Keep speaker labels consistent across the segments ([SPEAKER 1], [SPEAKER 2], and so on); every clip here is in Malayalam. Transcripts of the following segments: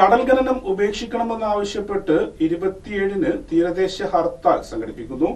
[SPEAKER 1] കടൽ ഖനനം ഉപേക്ഷിക്കണമെന്നാവശ്യപ്പെട്ട് ഇരുപത്തിയേഴിന് തീരദേശ ഹർത്താൽ സംഘടിപ്പിക്കുന്നു.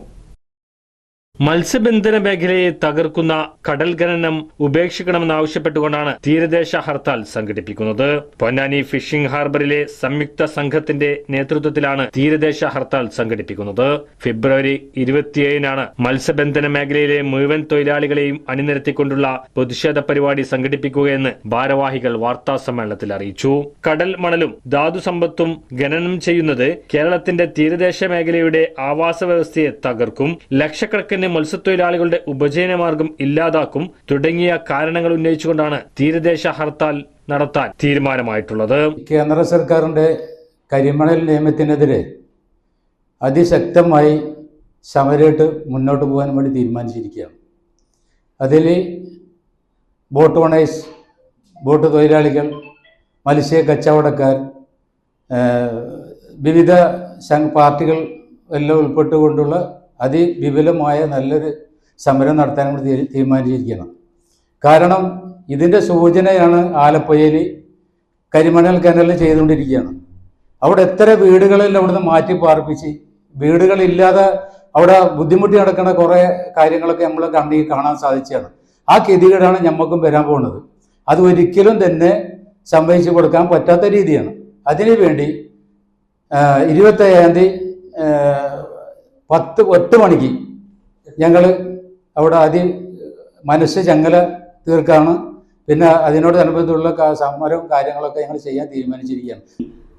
[SPEAKER 2] മത്സ്യബന്ധന മേഖലയെ തകർക്കുന്ന കടൽ ഖനനം ഉപേക്ഷിക്കണമെന്നാവശ്യപ്പെട്ടുകൊണ്ടാണ് തീരദേശ ഹർത്താൽ സംഘടിപ്പിക്കുന്നത്. പൊന്നാനി ഫിഷിംഗ് ഹാർബറിലെ സംയുക്ത സംഘത്തിന്റെ നേതൃത്വത്തിലാണ് തീരദേശ ഹർത്താൽ സംഘടിപ്പിക്കുന്നത്. ഫെബ്രുവരി ഇരുപത്തിയേഴിനാണ് മത്സ്യബന്ധന മേഖലയിലെ മുഴുവൻ തൊഴിലാളികളെയും അണിനിരത്തിക്കൊണ്ടുള്ള പ്രതിഷേധ പരിപാടി സംഘടിപ്പിക്കുകയെന്ന് ഭാരവാഹികൾ വാർത്താ സമ്മേളനത്തിൽ അറിയിച്ചു. കടൽ മണലും ധാതുസമ്പത്തും ഖനനം ചെയ്യുന്നത് കേരളത്തിന്റെ തീരദേശ മേഖലയുടെ ആവാസ വ്യവസ്ഥയെ തകർക്കും. ലക്ഷക്കണക്കിന് മത്സ്യത്തൊഴിലാളികളുടെ ഉപജീവനമാർഗം ഇല്ലാതാക്കും തുടങ്ങിയ കാരണങ്ങൾ ഉന്നയിച്ചുകൊണ്ടാണ് തീരദേശ ഹർത്താൽ നടത്താൻ തീരുമാനമായിട്ടുള്ളത്.
[SPEAKER 3] കേന്ദ്ര സർക്കാരിന്റെ കരിമണൽ നിയമത്തിനെതിരെ അതിശക്തമായി സമരമായിട്ട് മുന്നോട്ട് പോകാൻ വേണ്ടി തീരുമാനിച്ചിരിക്കുകയാണ്. അതിൽ ബോട്ട് ഓണേഴ്സ് ബോട്ട് തൊഴിലാളികൾ മത്സ്യ കച്ചവടക്കാർ വിവിധ പാർട്ടികൾ എല്ലാം ഉൾപ്പെട്ടുകൊണ്ടുള്ള അതിവിപുലമായ നല്ലൊരു സമരം നടത്താൻ കൂടി തീരുമാനിച്ചിരിക്കുന്നത് കാരണം ഇതിന്റെ സൂചനയാണ് ആലപ്പുഴയിൽ കരിമണൽ കനൽ ചെയ്തുകൊണ്ടിരിക്കുകയാണ്. അവിടെ എത്ര വീടുകളിൽ അവിടുന്ന് മാറ്റി പാർപ്പിച്ച് വീടുകളില്ലാതെ അവിടെ ബുദ്ധിമുട്ടി നടക്കുന്ന കുറേ കാര്യങ്ങളൊക്കെ നമ്മൾ കണ്ടി കാണാൻ സാധിച്ചതാണ്. ആ ഗതികേടാണ് ഞമ്മക്കും വരാൻ പോകുന്നത്. അത് ഒരിക്കലും തന്നെ സംഭവിച്ചു കൊടുക്കാൻ പറ്റാത്ത രീതിയാണ്. അതിനുവേണ്ടി ഇരുപത്തയ്യാം തീയതി പത്ത് ഒറ്റ മണിക്ക് ഞങ്ങൾ അവിടെ ആദ്യം മനസ്സ് ചങ്ങല തീർക്കാണ്. പിന്നെ അതിനോടനുബന്ധിച്ചുള്ള ക- സമരവും കാര്യങ്ങളൊക്കെ ഞങ്ങൾ ചെയ്യാൻ തീരുമാനിച്ചിരിക്കുകയാണ്.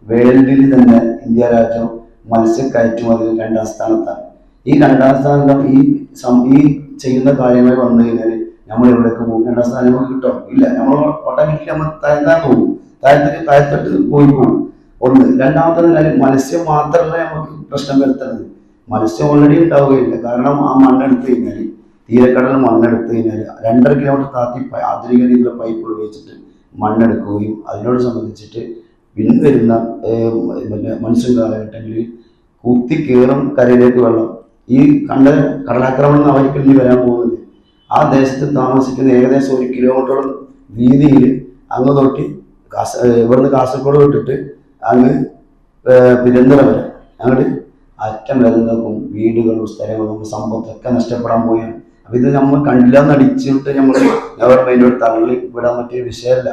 [SPEAKER 4] വേൾഡിൽ തന്നെ ഇന്ത്യ രാജ്യം മത്സ്യ കയറ്റുമതിയിൽ രണ്ടാം സ്ഥാനത്താണ്. ഈ രണ്ടാം സ്ഥാനം ഈ ഈ ചെയ്യുന്ന കാര്യങ്ങൾ വന്നു കഴിഞ്ഞാൽ നമ്മൾ എവിടേക്ക് പോകും? രണ്ടാം സ്ഥാനം നമുക്ക് കിട്ടും? ഇല്ല. നമ്മൾ ഓട്ടോമാറ്റിക്കലി നമ്മൾ താഴ്ന്നാൽ പോകും. താഴത്തേക്ക് താഴ്ത്തിട്ട് പോയി പോകും ഒന്ന്. രണ്ടാമത്തെ നില മത്സ്യം മാത്രമല്ല നമുക്ക് പ്രശ്നം വരുത്തുന്നത് മത്സ്യം ഓൾറെഡി ഉണ്ടാവുകയില്ല. കാരണം ആ മണ്ണെടുത്ത് കഴിഞ്ഞാൽ തീരക്കടൽ മണ്ണെടുത്ത് കഴിഞ്ഞാൽ രണ്ടര കിലോമീറ്റർ താത്തി ആധുനിക രീതിയിലുള്ള പൈപ്പ് ഉപയോഗിച്ചിട്ട് മണ്ണെടുക്കുകയും അതിനോട് സംബന്ധിച്ചിട്ട് പിൻവരുന്ന പിന്നെ മത്സ്യം കാലഘട്ടങ്ങളിൽ കുത്തി കയറും കരയിലേക്ക് വെള്ളം. ഈ കണ്ട കടലാക്രമണം ഇനി വരാൻ പോകുന്നത്. ആ ദേശത്ത് താമസിക്കുന്ന ഏകദേശം ഒരു കിലോമീറ്ററോളം വീതിയിൽ അങ്ങ് തൊട്ട് കാസ ഇവിടുന്ന് കാസർഗോഡ് വിട്ടിട്ട് അങ്ങ് തിരുവനന്തപുരം വരെ. അങ്ങോട്ട് അറ്റം വരുന്നതും വീടുകളും സ്ഥലങ്ങളും സമ്പത്തൊക്കെ നഷ്ടപ്പെടാൻ പോയാണ്. അപ്പൊ ഇത് നമ്മൾ കണ്ടില്ല അടിച്ചിട്ട് നമ്മൾ ഗവൺമെന്റോട് തള്ളി വിടാൻ പറ്റിയ വിഷയമല്ല.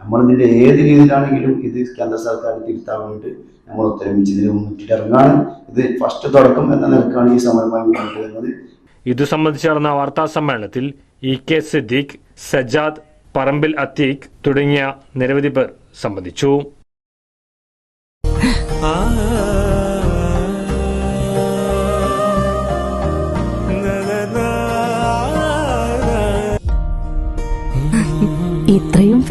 [SPEAKER 4] നമ്മളിതിന്റെ ഏത് രീതിയിലാണെങ്കിലും ഇത് കേന്ദ്ര സർക്കാർ തിരുത്താൻ വേണ്ടി നമ്മൾ ഒത്തൊരുമിച്ച് ഇതിന് മുന്നിട്ട് ഇറങ്ങാണ്. ഇത് ഫസ്റ്റ് തുടക്കം എന്ന നിലക്കാണ് ഈ സമരമായി മുന്നോട്ട് വരുന്നത്.
[SPEAKER 2] ഇതു സംബന്ധിച്ച് നടന്ന വാർത്താ സമ്മേളനത്തിൽ ഇ കെ സിദ്ദീഖ് സജാദ് പറമ്പിൽ അത്തീഖ് തുടങ്ങിയ നിരവധി പേർ സംബന്ധിച്ചു.
[SPEAKER 5] ഇത്രയും